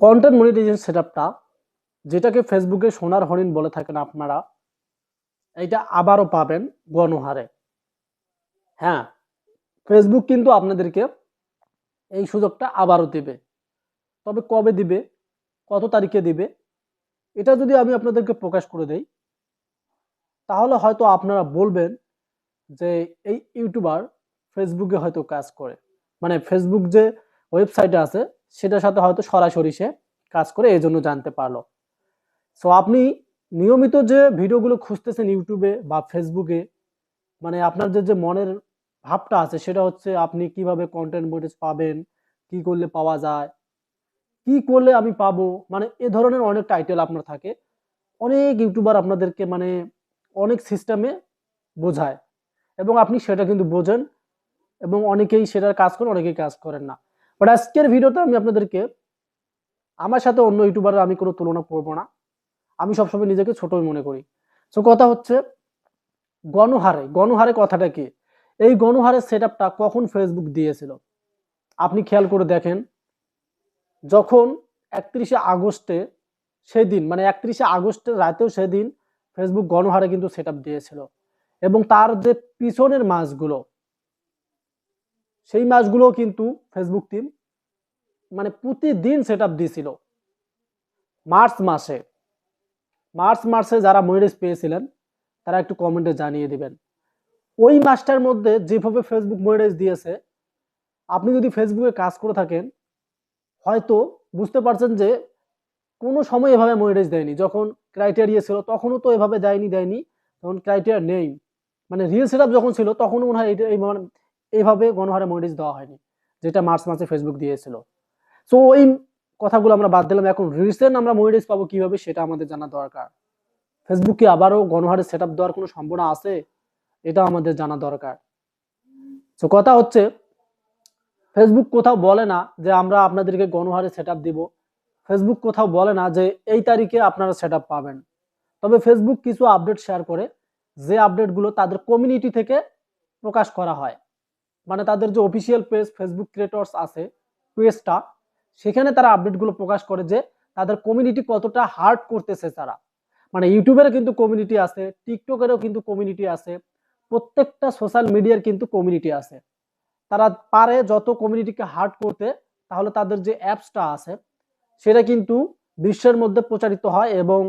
Content monetization সেটআপটা যেটাকে ফেসবুকে সোনার হরিণ বলে থাকেন আপনারা, এইটা আবারও পাবেন গণহারে। হ্যাঁ ফেসবুক কিন্তু আপনাদেরকে এই সুযোগটা আবারও দিবে। তবে কবে দিবে, কত তারিখে দিবে, এটা যদি আমি আপনাদেরকে প্রকাশ করে দেই, তাহলে হয়তো আপনারা বলবেন যে এই ইউটিউবার ফেসবুকে হয়তো কাজ করে। মানে ফেসবুক যে ওয়েবসাইটে আছে সেটার সাথে হয়তো সরাসরি সে কাজ করে এই জন্য জানতে পারল। সো আপনি নিয়মিত যে ভিডিওগুলো খুঁজতেছেন ইউটিউবে বা ফেসবুকে মানে আপনার যে যে মনের ভাবটা আছে, সেটা হচ্ছে আপনি কীভাবে কন্টেন্ট মনিটাইজ পাবেন, কি করলে পাওয়া যায়, কি করলে আমি পাবো মানে এ ধরনের অনেক টাইটেল আপনার থাকে। অনেক ইউটিউবার আপনাদেরকে মানে অনেক সিস্টেমে বোঝায়। এবং আপনি সেটা কিন্তু বোঝেন এবং অনেকেই সেটার কাজ করেন, অনেকেই কাজ করেন না। বাট আজকের ভিডিওতে আমি আপনাদেরকে আমার সাথে অন্য ইউটিউবারের আমি কোনো তুলনা করব না। আমি সবসময় নিজেকে ছোটই মনে করি। সো কথা হচ্ছে, গণহারে গণহারে কথাটা কি? এই গণহারের সেট কখন ফেসবুক দিয়েছিল? আপনি খেয়াল করে দেখেন, যখন একত্রিশে আগস্টে সেদিন মানে একত্রিশে আগস্টের রাতেও সেদিন ফেসবুক গণহারে কিন্তু সেট দিয়েছিল। এবং তার যে পিছনের মাসগুলো সেই মাসগুলো কিন্তু ফেসবুক টিম মানে প্রতিদিন সেট আপ দিয়েছিল মার্চ মাসে। মার্চ মাসে যারা ময়ূরেজ পেয়েছিলেন, তারা একটু কমেন্টে জানিয়ে দিবেন। ওই মাসটার মধ্যে যেভাবে ফেসবুক ময়ূরেজ দিয়েছে, আপনি যদি ফেসবুকে কাজ করে থাকেন, হয়তো বুঝতে পারছেন যে কোনো সময় এভাবে মনিটাইজ দেয়নি। যখন ক্রাইটেরিয়া ছিল, তখনও তো এভাবে দেয়নি দেয়নি, তখন ক্রাইটেরিয়া নেই। মানে রিল সেট যখন ছিল, তখনও মনে হয় এই মানে এইভাবে গণহারে মনিটাইজ দেওয়া হয়নি, যেটা মার্চ মাসে ফেসবুক দিয়েছিল। সো ওই কথাগুলো আমরা বাদ দিলাম। এখন রিসেন্ট আমরা মনিটাইজ পাবো কীভাবে সেটা আমাদের জানা দরকার। ফেসবুকে আবারও গণহারে সেট আপ দেওয়ার কোনো সম্ভাবনা আছে? এটা আমাদের জানা দরকার। তো কথা হচ্ছে ফেসবুক কোথাও বলে না যে আমরা আপনাদেরকে গণহারে সেট আপ দিব। ফেসবুক কোথাও বলে না যে এই তারিখে আপনারা সেট আপ পাবেন। তবে ফেসবুক কিছু আপডেট শেয়ার করে, যে আপডেটগুলো তাদের কমিউনিটি থেকে প্রকাশ করা হয়। মানে তাদের যে অফিসিয়াল পেজ ফেসবুক ক্রিয়েটর্স আছে পেজটা সেখানে তারা আপডেটগুলো প্রকাশ করে যে তাদের কমিউনিটি কতটা হার্ড করতেছে তারা। মানে ইউটিউবেরও কিন্তু কমিউনিটি আছে টিকটকেরও কিন্তু কমিউনিটি আছে, প্রত্যেকটা সোশ্যাল মিডিয়ার কিন্তু কমিউনিটি আছে। তারা পারে যত কমিউনিটিকে হার্ড করতে, তাহলে তাদের যে অ্যাপসটা আছে, সেটা কিন্তু বিশ্বের মধ্যে প্রচারিত হয় এবং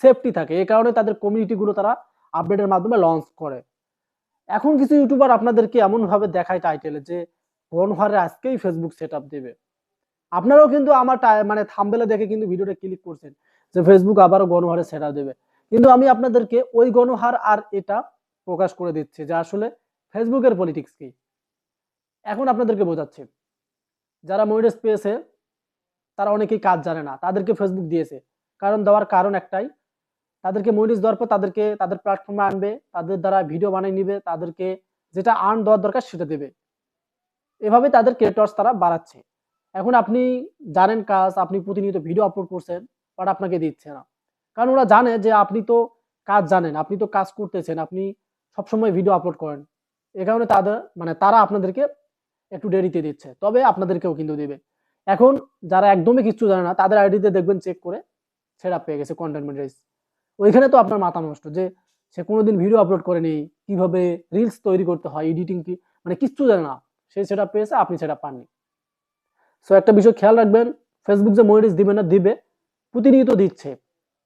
সেফটি থাকে। এই কারণে তাদের কমিউনিটিগুলো তারা আপডেটের মাধ্যমে লঞ্চ করে। এখন কিছু ইউটিউবার আপনাদেরকে এমনভাবে দেখায় টাইটেলে যে গণহারে আজকেই ফেসবুক সেট দেবে। আপনারাও কিন্তু আমার মানে থাম্বেলে দেখে কিন্তু ভিডিওটা ক্লিক করছেন যে ফেসবুক আবারও গণহারে সেট দেবে। কিন্তু আমি আপনাদেরকে ওই গণহার আর এটা প্রকাশ করে দিচ্ছি যে আসলে ফেসবুকের পলিটিক্স কি। এখন আপনাদেরকে বোঝাচ্ছি, যারা মনিটাইজ পেয়েছে তারা অনেকেই কাজ জানে না, তাদেরকে ফেসবুক দিয়েছে। কারণ দেওয়ার কারণ একটাই তাদেরকে মনিটাইজ দেওয়ার পর তাদেরকে তাদের প্ল্যাটফর্মে আনবে, তাদের দ্বারা ভিডিও বানিয়ে নিবে, তাদেরকে যেটা আর্ন দেওয়ার দরকার সেটা দেবে। এভাবে তাদের ক্রিয়েটর্স তারা বাড়াচ্ছে। এখন আপনি জানেন কাজ, আপনি প্রতিনিয়ত ভিডিও আপলোড করছেন বাট আপনাকে দিচ্ছে না। কারণ ওরা জানে যে আপনি তো কাজ জানেন, আপনি তো কাজ করতেছেন, আপনি সবসময় ভিডিও আপলোড করেন। এ কারণে তাদের মানে তারা আপনাদেরকে একটু দেরিতে দিচ্ছে, তবে আপনাদেরকেও কিন্তু দেবে। এখন যারা একদমই কিচ্ছু জানে না, তাদের আইডিতে দেখবেন চেক করে সেটা পেয়ে গেছে কন্টেন্ট মনিটাইজ ওইখানে তো আপনার মাথা নষ্ট যে সে কোনোদিন ভিডিও আপলোড করেনি, কীভাবে রিলস তৈরি করতে হয় এডিটিং কি মানে কিচ্ছু জানে না। সে সেটা পেয়েছে, আপনি সেটা পাননি। সো একটা বিষয় খেয়াল রাখবেন ফেসবুক যে মনিটাইজ দিবে না, দিবে, প্রতিনিয়ত দিচ্ছে।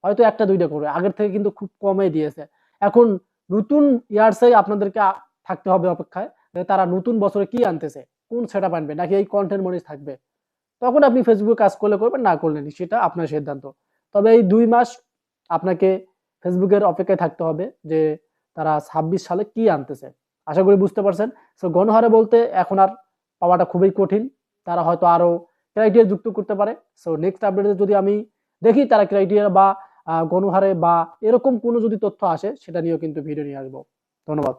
হয়তো একটা, দুইটা করবে আগের থেকে কিন্তু খুব কমে দিয়েছে। এখন নতুন ইয়ার্সে আপনাদেরকে থাকতে হবে অপেক্ষায় তারা নতুন বছরে কি আনতেছে, কোন সেটা আনবে, নাকি এই কন্টেন্ট মনিটাইজ থাকবে? তখন আপনি ফেসবুকে কাজ করলে করবেন, না করলেন সেটা আপনার সিদ্ধান্ত। তবে এই দুই মাস আপনাকে ফেসবুকের অপেক্ষায় থাকতে হবে যে তারা ছাব্বিশ সালে কি আনতেছে। আশা করি বুঝতে পারছেন। সো গণহারে বলতে এখন আর পাওয়াটা খুবই কঠিন। তারা হয়তো আরও ক্রাইটেরিয়া যুক্ত করতে পারে। সো নেক্সট আপডেটে যদি আমি দেখি তারা ক্রাইটেরিয়া বা গণহারে বা এরকম কোনো যদি তথ্য আসে, সেটা নিয়েও কিন্তু ভিডিও নিয়ে আসব। ধন্যবাদ।